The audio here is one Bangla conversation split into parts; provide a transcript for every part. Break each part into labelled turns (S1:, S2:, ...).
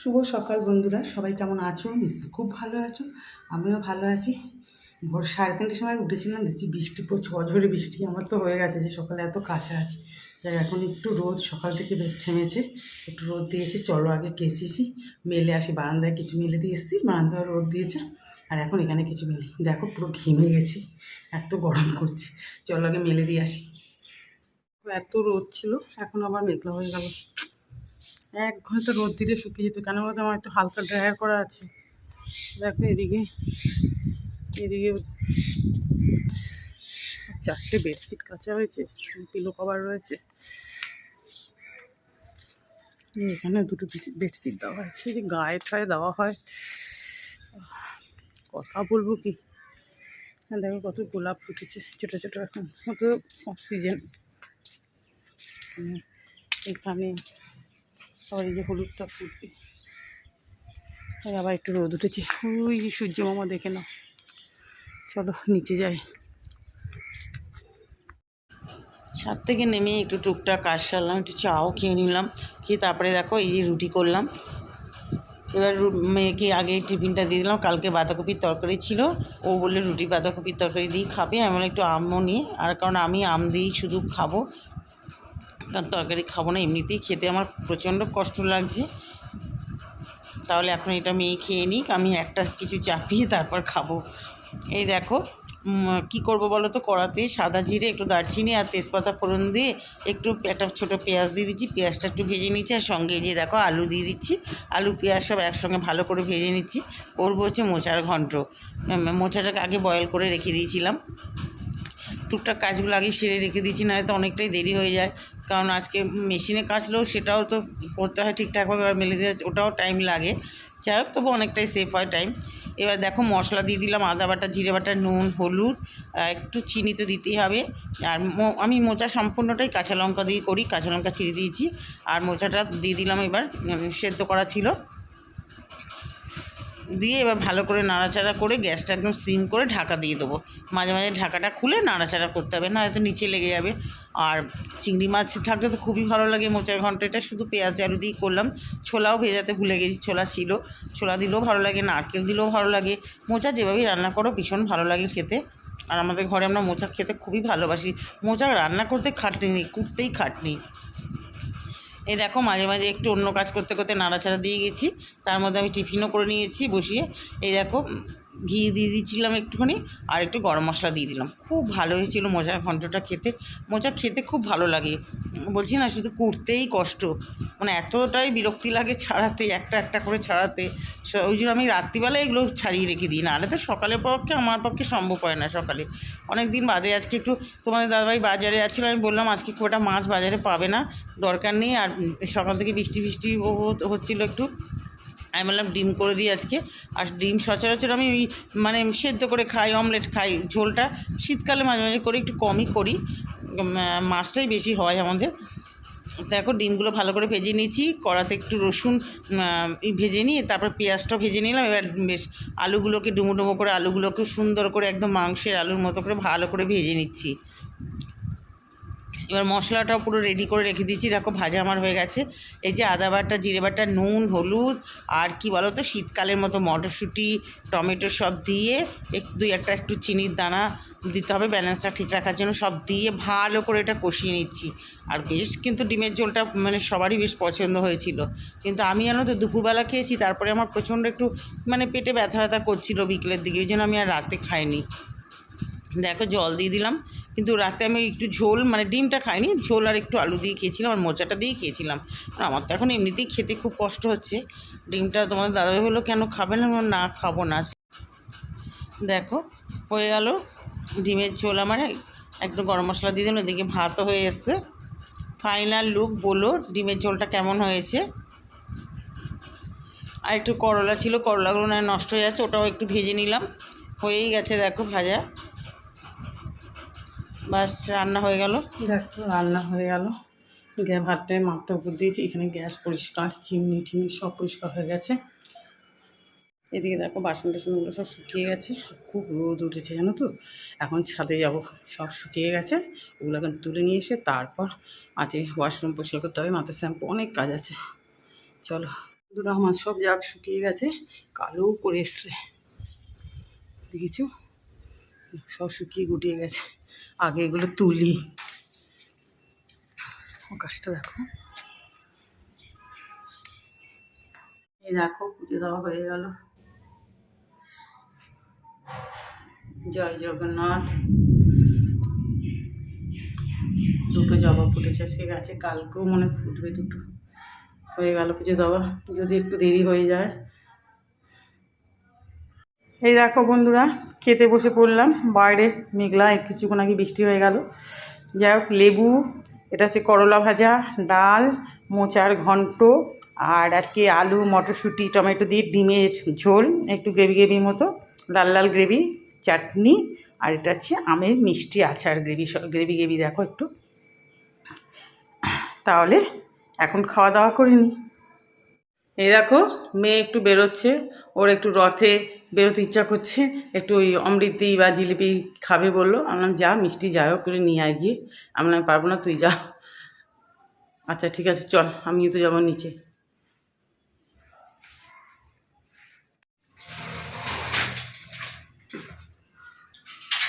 S1: শুভ সকাল বন্ধুরা, সবাই কেমন আছো? নিশ্চয়ই খুব ভালো আছো, আমিও ভালো আছি। ভোর সাড়ে তিনটের সময় উঠেছিলাম, দেখছি বৃষ্টি অঝরে বৃষ্টি, আমার তো হয়ে গেছে যে সকালে এত কাছে আছে। যাই এখন একটু রোদ, সকাল থেকে বেশ থেমেছে, একটু রোদ দিয়েছে, চলো আগে কেচেছি, মেলে আসি, বারান্দায় কিছু মেলে দিয়ে এসেছি, বারান্দায় রোদ দিয়েছে, আর এখন এখানে কিছু মেলি, দেখো পুরো ঘেমে গেছি, এত গরম করছে, চলো আগে মেলে দিয়ে আসি। এত রোদ ছিল, এখন আবার মেঘলা হয়ে গেল। এক ঘণ্টা রোদ দিলে শুকিয়ে যেত। কেন বলতো? আমার একটু হালকা ড্রায়ার করা আছে। দেখো এদিকে। এদিকে চারটে বেডশিট কাচা হয়েছে পিলো কভার রয়েছে। এখানে দুটো বেডশিট দেওয়া হয়েছে যে গায়ে ঠায়ে দেওয়া হয়। কথা বলব কি? হ্যাঁ দেখো কত গোলাপ ফুটেছে, ছোটো ছোটো এখন কত অক্সিজেন এখানে আবার এই যে হলুদটা ফুটবে। আবার একটু রোদ উঠেছে। ওই সূর্য মামা দেখে নাও। চলো, নিচে যাই। ছাদ থেকে নেমে একটু টুকটাক কাজ সারলাম, একটু চাও খেয়ে নিলাম। খেয়ে তারপরে দেখো, এই যে রুটি করলাম। এবার মেয়েকে আগে টিফিনটা দিয়ে দিলাম। কালকে বাঁধাকপির তরকারি ছিল। ও বললে, রুটি বাঁধাকপির তরকারি দিয়েই খাবে। আমি একটু আমও নিয়ে। আর কারণ আমি আম দিয়েই শুধু খাব। কারণ তরকারি খাব না, এমনিতেই খেতে আমার প্রচণ্ড কষ্ট লাগছে। তাহলে এখন এটা মেয়ে খেয়ে নিক, আমি একটা কিছু চাপিয়ে তারপর খাব। এই দেখো কি করব বলো তো? কড়াতে সাদা জিরে, একটু দারচিনি আর তেজপাতা ফোড়ন দিয়ে একটু একটা ছোট পেঁয়াজ দিয়ে দিচ্ছি। পেঁয়াজটা একটু ভেজে নিচ্ছি আর সঙ্গে যে দেখো আলু দিয়ে দিচ্ছি। আলু, পেঁয়াজ সব একসঙ্গে ভালো করে ভেজে নিচ্ছি। করব হচ্ছে মোচার ঘন্ট। মোচাটাকে আগে বয়েল করে রেখে দিয়েছিলাম। টুকটাক কাজগুলো আগে সেরে রেখে দিয়েছি না তো অনেকটাই দেরি হয়ে যায়। কারণ আজকে মেশিনে কাচলেও সেটাও তো করতে হয় ঠিকঠাকভাবে আর মেলে দিয়ে ওটাও টাইম লাগে। যাই হোক তবু অনেকটাই সেফ হয় টাইম এবার দেখো মশলা দিয়ে দিলাম, আদা বাটা, জিরে বাটা, নুন, হলুদ একটু চিনি তো দিতেই হবে। আর আমি মোচা সম্পূর্ণটাই কাঁচা লঙ্কা দিয়ে করি, কাঁচা লঙ্কা ছিঁড়ে দিয়েছি। আর মোচাটা দিয়ে দিলাম এবার সেদ্ধ করা ছিল। দিয়ে এবার ভালো করে নাড়াচাড়া করে গ্যাসটা একদম সিম করে ঢাকা দিয়ে দেবো। মাঝে মাঝে ঢাকাটা খুলে নাড়াচাড়া করতে হবে না হয়তো নিচে লেগে যাবে। আর চিংড়ি মাছ থাকলে তো খুবই ভালো লাগে মোচার ঘন্টাটা শুধু পেঁয়াজ আলু দিয়ে করলাম। ছোলাও ভেজাতে ভুলে গেছি, ছোলা ছিল। ছোলা দিলেও ভালো লাগে, নারকেল দিলেও ভালো লাগে। মোচা যেভাবেই রান্না করো, ভীষণ ভালো লাগে খেতে। আর আমাদের ঘরে আমরা মোচা খেতে খুবই ভালোবাসি। মোচা রান্না করতে খাটনি নেই, কুটতেই খাটনি। এই দেখো, মাঝে মাঝে একটু অন্য কাজ করতে করতে নাড়াচাড়া দিয়ে গেছি। তার মধ্যে আমি টিফিনও করে নিয়েছি বসিয়ে। এই দেখো ঘি দিয়ে দিয়েছিলাম একটুখানি আর একটু গরম মশলা দিয়ে দিলাম। খুব ভালো হয়েছিল মোচার ঘন্টটা খেতে। মোচা খেতে খুব ভালো লাগে। বলছি না, শুধু কুড়তেই কষ্ট। মানে এতটাই বিরক্তি লাগে ছাড়াতে, একটা একটা করে ছাড়াতে। ওই জন্য আমি রাত্রিবেলা এগুলো ছাড়িয়ে রেখে দিই। নাহলে তো সকালের পক্ষে, আমার পক্ষে সম্ভব হয় না সকালে। অনেক দিন বাদে আজকে একটু তোমাদের দাদাভাই বাজারে যাচ্ছিল আমি বললাম, আজকে খুব একটা মাছ বাজারে পাবে না। দরকার নেই। আর সকাল থেকে বৃষ্টি বৃষ্টি হচ্ছিল একটু। আমি বললাম, ডিম করে দিই আজকে। আর ডিম সচরাচর আমি ওই মানে সেদ্ধ করে খাই, অমলেট খাই, ঝোলটা শীতকালে মাঝে মাঝে করে একটু কমই করি। মাছটাই বেশি হয় আমাদের। দেখো, ডিমগুলো ভালো করে ভেজে নিয়েছি। কড়াতে একটু রসুন ভেজে নিয়ে তারপর পেঁয়াজটাও ভেজে নিলাম। এবার বেশ আলুগুলোকে ডুমো ডুমো করে, আলুগুলোকে সুন্দর করে একদম মাংসের আলুর মতো করে ভালো করে ভেজে নিচ্ছি। এবার মশলাটাও পুরো রেডি করে রেখে দিয়েছি। দেখো ভাজা আমার হয়ে গেছে। এই যে আদা বাটা, জিরে বাটা, নুন, হলুদ আর কি বলো তো শীতকালের মতো মটরশুঁটি, টমেটো সব দিয়ে একটু দুই একটা একটু চিনির দানা দিতে হবে, ব্যালেন্সটা ঠিক রাখার জন্য সব দিয়ে ভালো করে এটা কষিয়ে নিচ্ছি। আর বেশ কিন্তু ডিমের ঝোলটা মানে সবারই বেশ পছন্দ হয়েছিল। কিন্তু আমি জানো তো দুপুরবেলা খেয়েছি, তারপরে আমার প্রচণ্ড একটু মানে পেটে ব্যথা ব্যথা করছিল বিকেলের দিকে, ওই জন্য আমি আর রাতে খাইনি। দেখো জল দিয়ে দিলাম। কিন্তু রাতে আমি একটু ঝোল মানে ডিমটা খাইনি, ঝোল আর একটু আলু দিয়ে খেয়েছিলাম আর মোচাটা দিয়েই খেয়েছিলাম। আমার তো এখন এমনিতেই খেতে খুব কষ্ট হচ্ছে। ডিমটা তোমাদের দাদাভাই হলো কেন খাবে না? না, খাব না। দেখো, হয়ে গেল ডিমের ঝোল আমার। একদম গরম মশলা দিয়ে দিলাম, এদিকে ভাতও হয়ে এসছে। ফাইনাল লুক বলো ডিমের ঝোলটা কেমন হয়েছে? আর একটু করলা ছিল, করলাগুলো না নষ্ট হয়ে যাচ্ছে, ওটাও একটু ভেজে নিলাম। হয়েই গেছে, দেখো ভাজা। বাস রান্না হয়ে গেল। দেখো, রান্না হয়ে গেল। গ্যাস ভাতটায় মাপটা উপর দিয়েছি। এখানে গ্যাস পরিষ্কার, চিমনি টিমনি সব পরিষ্কার হয়ে গেছে। এদিকে দেখো, বাসন টাসনগুলো সব শুকিয়ে গেছে। খুব রোদ উঠেছে, জানো তো? এখন ছাদে যাব, সব শুকিয়ে গেছে। ওগুলো এখন তুলে নিয়ে এসে তারপর মাঝে ওয়াশরুম পরিষ্কার করতে হবে। মাথার শ্যাম্পু অনেক কাজ আছে। চলো
S2: দুটো আমার সব জাগ শুকিয়ে গেছে। কালো করে এসছে। দেখেছ? সব শুকিয়ে গুটিয়ে গেছে। আগে এগুলো তুলি। আকাশটা দেখো। এই দেখো, পুজো দেওয়া হয়ে গেল। জয় জগন্নাথ। দুটো জবা ফুটেছে, সে গাছে কালকেও মনে ফুটবে দুটো। হয়ে গেল পুজো দেওয়া। যদি একটু দেরি হয়ে যায় এই দেখো বন্ধুরা, খেতে বসে পড়লাম। বাইরে মেঘলা, কিছুক্ষণ আগে বৃষ্টি হয়ে গেল। যাই হোক, লেবু, এটা হচ্ছে করলা ভাজা, ডাল, মোচার ঘন্ট, আর আজকে আলু, মটরশুঁটি, টমেটো দিয়ে ডিমের ঝোল, একটু গ্রেভি গ্রেভি মতো, লাল লাল গ্রেভি, চাটনি, আর এটা হচ্ছে আমের মিষ্টি আচার গ্রেভি গ্রেভি গ্রেভি দেখো একটু। তাহলে এখন খাওয়া দাওয়া করিনি এই দেখো, মেয়ে একটু বেরোচ্ছে, ওর একটু রথে বেরোতে ইচ্ছা করছে একটু ওই অমৃতি বা জিলিপি খাবে বলল। আমি বললাম যা মিষ্টি যাই হোক করে নিয়ে আয় গিয়ে। আমি বললাম পারব না তুই যা। আচ্ছা ঠিক আছে চল আমিও তো যাব নিচে।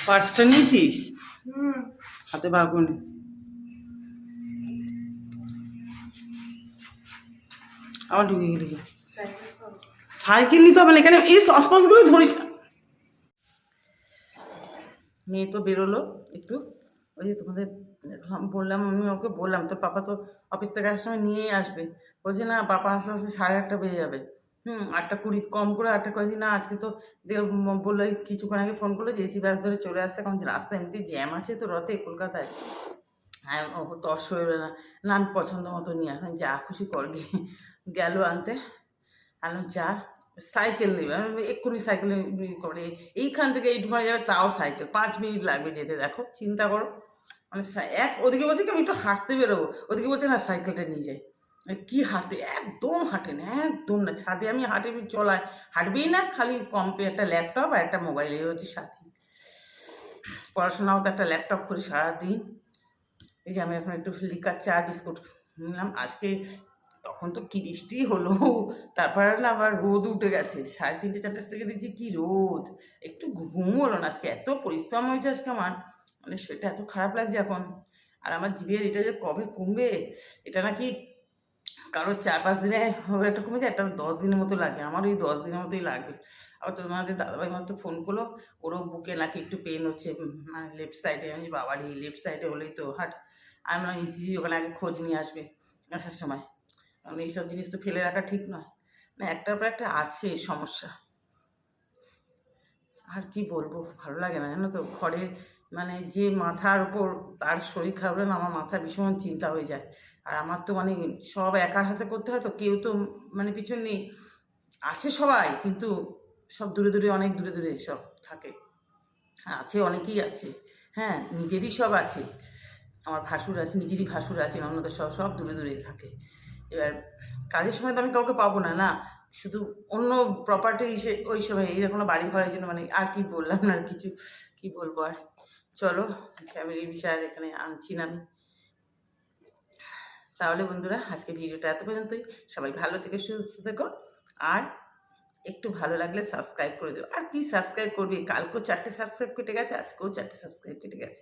S2: পার্সটা নিয়েছিস? হাতে বাগুন। আবার ঢুকে গেলি? সাইকেল নিতে হবে না, এখানে এই সসপসগুলো ধরিস। মেয়ে তো বেরোলো একটু। ওই যে তোমাদের বললাম, আমি ওকে বললাম, তোর পাপা তো অফিস থেকে আসার সময় নিয়েই আসবে। বলছে, না, পাপা আসতে আসতে সাড়ে আটটা বেজে যাবে। হুম, আটটা কুড়ি, কম করে আটটা করে দিন না, আজকে তো বলল কিছুক্ষণ আগে ফোন করল যে এসি বাস ধরে চলে আসতে কারণ রাস্তা এমনি জ্যাম আছে তো রথে কলকাতায়। হ্যাঁ ও তর্স হয়ে না। না, আমি পছন্দ মতো নিয়ে আসলাম। যা খুশি কর গিয়ে গেল আনতে। আনলাম যা সাইকেল নেবে। এক্ষুনি সাইকেল করে এইখান থেকে এইটুখানে যাবে, তাও সাইকেল। পাঁচ মিনিট লাগবে যেতে, দেখো, চিন্তা করো। মানে এক, ওদিকে বলছে কি, আমি একটু হাঁটতে বেরোবো। ওদিকে বলছে, না, সাইকেলটা নিয়ে যাই। মানে কী হাঁটতে? একদম হাঁটে না, একদম না। ছাদে আমি হাঁটে চলাই। হাঁটবেই না, খালি কম্পে একটা ল্যাপটপ আর একটা মোবাইল, এই হচ্ছে সাথে পড়াশোনাও তো একটা ল্যাপটপ করে সারাদিন। এই যে আমি এখন একটু লিকার চা, বিস্কুট নিলাম। আজকে তখন তো কি বৃষ্টি হলো? তারপরে না আবার রোদ উঠে গেছে। সাড়ে তিনটে চারটে থেকে দিচ্ছি কি রোদ? একটু ঘুম হলো না আজকে। এত পরিশ্রম হয়েছে আজকে আমার। মানে সেটা এত খারাপ লাগছে এখন। আর আমার জিভের এটা যে কবে কমবে, এটা নাকি কারোর চার পাঁচ দিনে একটা কমে যায় একটা দশ দিনের মতো লাগে। আমার ওই দশ দিনের মতোই লাগবে আবার তোমাদের দাদাভাই মতো ফোন করল। ওরও বুকে নাকি একটু পেন হচ্ছে। মানে লেফট সাইডে আমি বাবারই লেফট সাইডে হলেই তো হাট। আমি ইসি ওখানে আগে খোঁজ নিয়ে আসবে। আসার সময়। কারণ এইসব জিনিস তো ফেলে রাখা ঠিক নয়। না, একটার পর একটা আছে সমস্যা। আর কি বলব, ভালো লাগে না, জানো তো? ঘরে মানে যে মাথার উপর তার শরীর খারাপ হলে না আমার মাথা ভীষণ চিন্তা হয়ে যায়। আর আমার তো মানে সব একার হাতে করতে হয় তো, কেউ তো মানে পিছন নেই। আছে সবাই, কিন্তু সব দূরে দূরে, অনেক দূরে দূরে সব থাকে। আছে, অনেকেই আছে। হ্যাঁ নিজেরই সব আছে। আমার ভাসুর আছে, নিজেরই ভাসুর আছে অন্যদের সব সব দূরে দূরে থাকে। এবার কাজের সময় তো আমি কাউকে পাবো না না? শুধু অন্য প্রপার্টি ওই সময়, এই কোনো বাড়ি ঘরের জন্য মানে আর কি বললাম না, আর কিছু, কি বলব আর? চলো ফ্যামিলির বিষয় আর এখানে আনছি না আমি। তাহলে বন্ধুরা আজকে ভিডিওটা এত পর্যন্তই। সবাই ভালো থেকে, সুস্থ থেকো। আর একটু ভালো লাগলে সাবস্ক্রাইব করে দেবো আর কি সাবস্ক্রাইব করবি? কালকেও চারটে সাবস্ক্রাইব কেটে গেছে, আজকেও চারটে সাবস্ক্রাইব কেটে গেছে।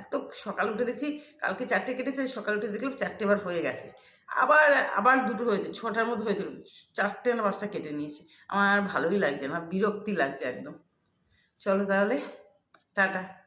S2: এত সকাল উঠে দেখছি, কালকে চারটে কেটেছে, সকাল উঠে দেখলাম চারটে বার হয়ে গেছে। আবার আবার দুটো হয়েছে, ছটার মধ্যে হয়েছিল চারটে না পাঁচটা কেটে নিয়েছে। আমার ভালোই লাগছে না, বিরক্তি লাগছে একদম। চলো তাহলে, টাটা।